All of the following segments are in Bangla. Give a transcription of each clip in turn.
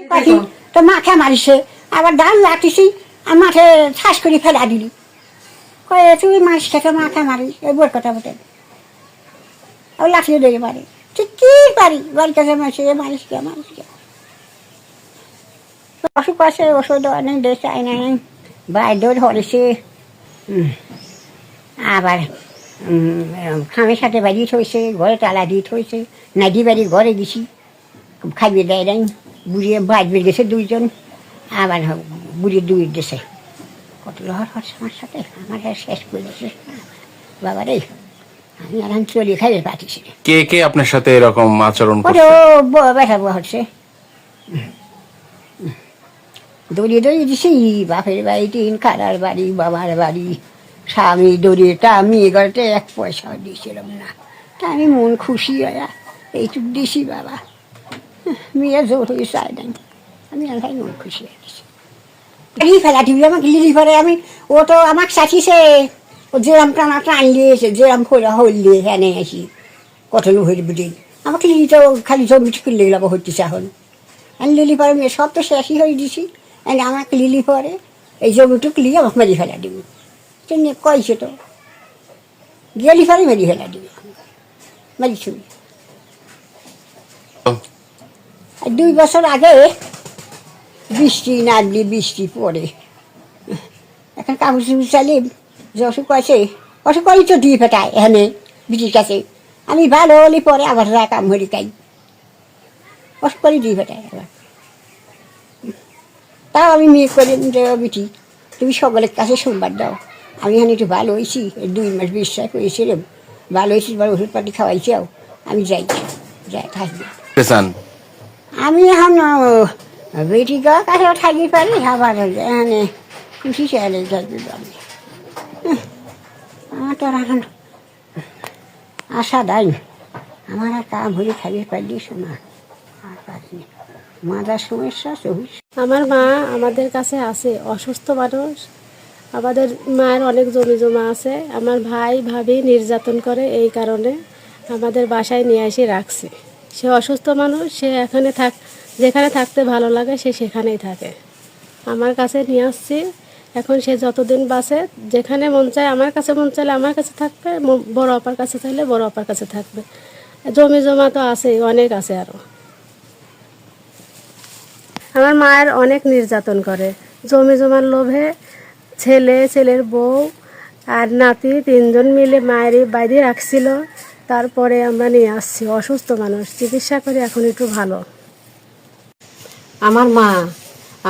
পাখি তো? মাঠে মারিছে আবার ডাল লাটিছি আর মাঠে ঠাস করে ফেলা দিলি। কয়ে তুই মাছটাকে মাথা মারিস এই বোর কথা বলতেন ও লাঠিয়ে ধরে পারে তুই কি পারি? বাড়ির কাছে মাসে মারিস কে? মারিস কে? অসুখ আছে ওষুধ অনেক দেশ চাই নাই বাইর ধরেছে আবার খামের সাথে বাড়ি থইছে ঘরে তালা দিয়ে থইছে নাদি বাড়ি ঘরে গেছি খাইয়ে দেয় নাই। বুড়িয়ে বাজবে গেছে দুইজন আবার বুড়িয়ে দুই দেশে কত লহর হচ্ছে আমার সাথে? আমার শেষ করে দিয়েছে। বাবা রে আমি আর আমি চলি খাইয়ে পাঠিয়েছি কে কে আপনার সাথে এরকম আচরণ ব্যথা বয়া হচ্ছে। দড়িয়ে দড়িয়ে দিছি বাপের বাড়ি তিন খালার বাড়ি বাবার বাড়ি। স্বামী দড়িয়ে তা আমি এগারোতে এক পয়সাও দিয়েছিলাম না। তা আমি মন খুশি হয়ে এইটুক দিছি বাবা। মেয়ে জোর হয়ে চাই নাই আমি আল্লাহ মন খুশি হয়ে দিছি লিলি ফেলা দিবি আমাকে লিলি ফেলে আমি ও তো আমাকে সাথিছে ও যেরাম টানা টান লিয়েছে যেরাম করে হইলে হ্যাঁ আসি কত লোহের বুঝি আমাকে লিলি তো খালি জমি খুললে গেলাম হচ্ছে এখন আমি লিলি পরে মেয়ে সব তো শেষই হয়ে দিছি আর আমাকে লিলি পরে এই জমিটুক লিয়ে আমাকে মেরি ফেলা দিব তিনি কইছে তো গেলি পরে মেরি ফেলা দিব মেরি ছবি আর দুই বছর আগে বৃষ্টি নামলি বৃষ্টি পড়ে। এখন কাপড় চুপড় চালি যে অসুখ আছে অসুখ করি তো দিয়ে ফেটায় এখানে, বিটির কাছে। আমি ভালো হলে পরে আবার রা কাম হরি খাই অসুখ করি দিয়ে ফেটায় আবার। তাও আমি মেয়ে করে বিটি, তুমি সকলের কাছে সোমবার দাও। আমি এখানে একটু ভালো হয়েছি দুই মাস বিশ্বাস করেছিলাম ভালো হয়েছি এবার ওষুধ পাতি খাওয়াইছাও আমি যাই যাই থাকব আমি এখন বেটি গা কাছে থাকি পারি আবার এখানে খুশি চাইলে থাকবি আমি আমার তো এখন আশা দেয় আমার আর কাম হলে খাবি পারলি শোনা। আর পারিনি মাদার সমস্যা চব্বিশ আমার মা আমাদের কাছে আছে, অসুস্থ মানুষ। আমাদের মায়ের অনেক জমি জমা আছে। আমার ভাই, ভাবি নির্যাতন করে এই কারণে আমাদের বাসায় নিয়ে এসে রাখছে। সে অসুস্থ মানুষ, সে এখানে থাক, যেখানে থাকতে ভালো লাগে, সে সেখানেই থাকে। আমার কাছে নিয়ে আসছি। এখন সে যতদিন বাসে যেখানে মন চায়, আমার কাছে মন চাইলে আমার কাছে থাকবে বড় অপার কাছে চাইলে বড় অপার কাছে থাকবে। জমি জমা তো আছেই, অনেক আছে আরও আমার মায়ের অনেক নির্যাতন করে। জমি জমার লোভে ছেলে, ছেলের বউ আর নাতি তিনজন মিলে মায়ের বাইরে রাখছিল। তারপরে আমরা নিয়ে আসছি। অসুস্থ মানুষ, চিকিৎসা করে এখন একটু ভালো। আমার মা,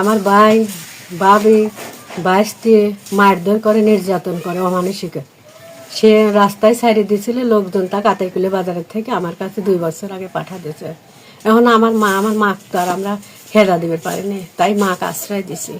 আমার ভাই, ভাবি বাইশটি মারধর করে, নির্যাতন করে, অমানসিক। সে রাস্তায় ছাড়িয়ে দিয়েছিল, লোকজন তা কাতাইকুলে বাজারের থেকে আমার কাছে দুই বছর আগে পাঠা দিয়েছে। এখন আমার মা আমার মা তো আর আমরা হেরা দিতে পারিনি, তাই মাকে আশ্রয় দিছি